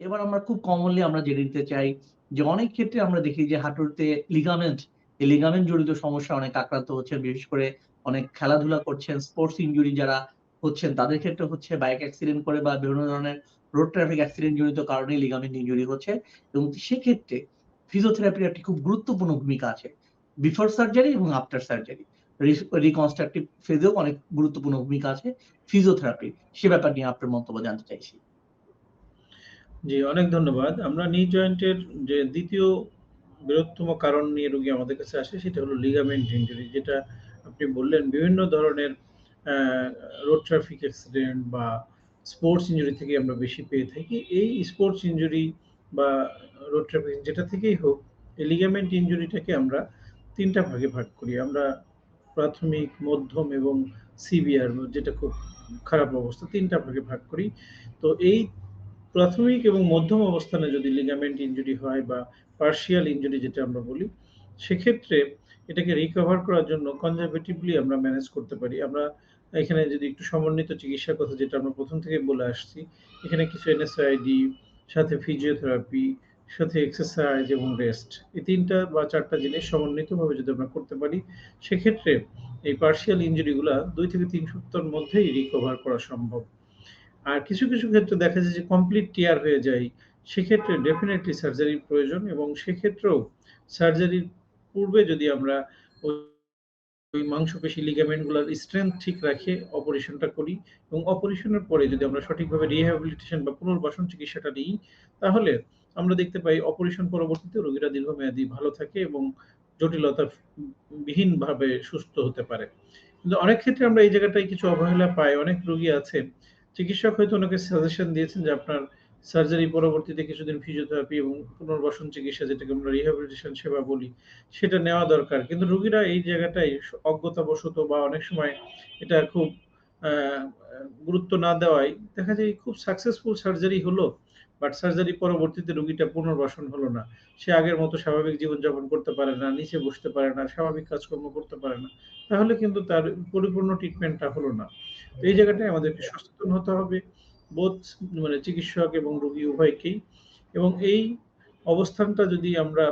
এবার আমরা খুব কমনলি আমরা জেনে নিতে চাই যে অনেক ক্ষেত্রে আমরা দেখি যে হাঁটুতে লিগামেন্ট, এই লিগামেন্ট জড়িত সমস্যা অনেক আক্রান্ত হচ্ছেন। বিশেষ করে অনেক খেলাধুলা করছেন, স্পোর্টস ইঞ্জুরি যারা হচ্ছেন তাদের ক্ষেত্রে হচ্ছে বাইক অ্যাক্সিডেন্ট করে বা বিভিন্ন ধরনের রোড ট্রাফিক অ্যাক্সিডেন্ট জড়িত কারণে লিগামেন্ট ইঞ্জুরি হচ্ছে এবং সেক্ষেত্রে ফিজিওথেরাপির একটি খুব গুরুত্বপূর্ণ ভূমিকা আছে। বিফোর সার্জারি এবং আফটার সার্জারি। রিকনস্ট্রাকটিভ ফেজেও অনেক গুরুত্বপূর্ণ ভূমিকা আছে ফিজিওথেরাপির। সে ব্যাপার নিয়ে আপনার মন্তব্য জানতে চাইছি। জি, অনেক ধন্যবাদ। আমরা নি জয়েন্টের যে দ্বিতীয় বৃহত্তম কারণ নিয়ে রোগী আমাদের কাছে আসে সেটা হলো লিগামেন্ট ইনজুরি। যেটা আপনি বললেন বিভিন্ন ধরনের রোড ট্রাফিক অ্যাক্সিডেন্ট বা স্পোর্টস ইঞ্জুরি থেকে আমরা বেশি পেয়ে থাকি। এই স্পোর্টস ইঞ্জুরি বা রোড ট্রাফিক যেটা থেকেই হোক, এই লিগামেন্ট ইঞ্জুরিটাকে আমরা তিনটা ভাগে ভাগ করি। আমরা প্রাথমিক, মধ্যম এবং সিভিয়ার যেটা খুব খারাপ অবস্থা তিনটা ভাগে ভাগ করি। তো এই প্রাথমিক এবং মধ্যম অবস্থানে যদি লিগামেন্ট ইঞ্জুরি হয় বা পার্শিয়াল ইঞ্জুরি যেটা আমরা বলি, সেক্ষেত্রে এটাকে রিকভার করার জন্য কনজারভেটিভলি আমরা ম্যানেজ করতে পারি। আমরা এখানে যদি একটু সমন্বিত চিকিৎসার কথা যেটা আমরা প্রথম থেকে বলে আসছি, এখানে কিছু এনএসআইডি, সাথে ফিজিওথেরাপি, সাথে এক্সারসাইজ এবং রেস্ট। এই তিনটা বা ৪ টা জিনিস সমন্বিতভাবে যদি আমরা করতে পারি, সেক্ষেত্রে এই পার্শিয়াল ইনজুরি গুলা ২ থেকে তিন সপ্তাহের মধ্যেই রিকভার করা সম্ভব। আর কিছু, কিছু ক্ষেত্রে দেখা যায় যে কমপ্লিট টিয়ার হয়ে যায়। সেক্ষেত্রে ডেফিনেটলি সার্জারির প্রয়োজন এবং সেক্ষেত্রেও সার্জারির পূর্বে যদি আমরা ওই মাংসপেশি লিগামেন্টগুলার স্ট্রেংথ ঠিক রাখে অপারেশনটা করি এবং অপারেশনের পরে যদি আমরা সঠিকভাবে রিহ্যাবিলিটেশন বা পুনর্বাসন চিকিৎসাটা নিই, তাহলে আমরা দেখতে পাই অপারেশন পরবর্তীতে রোগীরা দীর্ঘমেয়াদী ভালো থাকে এবং জটিলতা বিহীনভাবে সুস্থ হতে পারে। কিন্তু অনেক ক্ষেত্রে আমরা এই জায়গাটায় কিছু অবহেলা পাই। অনেক রোগী আছে, চিকিৎসক হয়তো ওনাকে সাজেশন দিয়েছেন যে আপনার সার্জারি পরবর্তীতে কিছুদিন ফিজিওথেরাপি এবং পুনর্বাসন চিকিৎসা যেটাকে আমরা রিহ্যাবিলিটেশন সেবা বলি, সেটা নেওয়া দরকার। কিন্তু রুগীরা এই জায়গাটায় স অজ্ঞতাবশত বা অনেক সময় এটা খুব গুরুত্ব না দেওয়ায় দেখা যায় খুব সাকসেসফুল সার্জারি হলো, বাট সার্জারি পরবর্তীতে রোগীটা পুনর্বাসন হলো না। সে আগের মতো স্বাভাবিক জীবনযাপন করতে পারে না, নিচে বসতে পারে না, স্বাভাবিক কাজকর্ম করতে পারে না। তাহলে কিন্তু তার পরিপূর্ণ ট্রিটমেন্টটা হলো না। এই জায়গাটায় আমাদেরকে সচেতন হতে হবে বোধ মানে চিকিৎসক এবং রোগী উভয়কেই। এবং এই অবস্থানটা যদি আমরা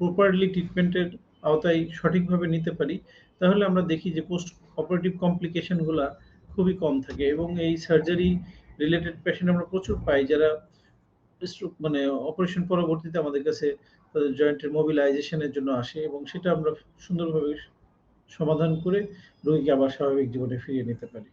প্রপারলি ট্রিটমেন্টের আওতায় সঠিকভাবে নিতে পারি, তাহলে আমরা দেখি যে পোস্ট অপারেটিভ কমপ্লিকেশনগুলা খুবই কম থাকে। এবং এই সার্জারি রিলেটেড পেশেন্ট আমরা প্রচুর পাই যারা মানে অপারেশন পরবর্তীতে আমাদের কাছে জয়েন্টের মোবিলাইজেশন এর জন্য আসে এবং সেটা আমরা সুন্দরভাবে সমাধান করে রোগীকে আবার স্বাভাবিক জীবনে ফিরিয়ে নিতে পারি।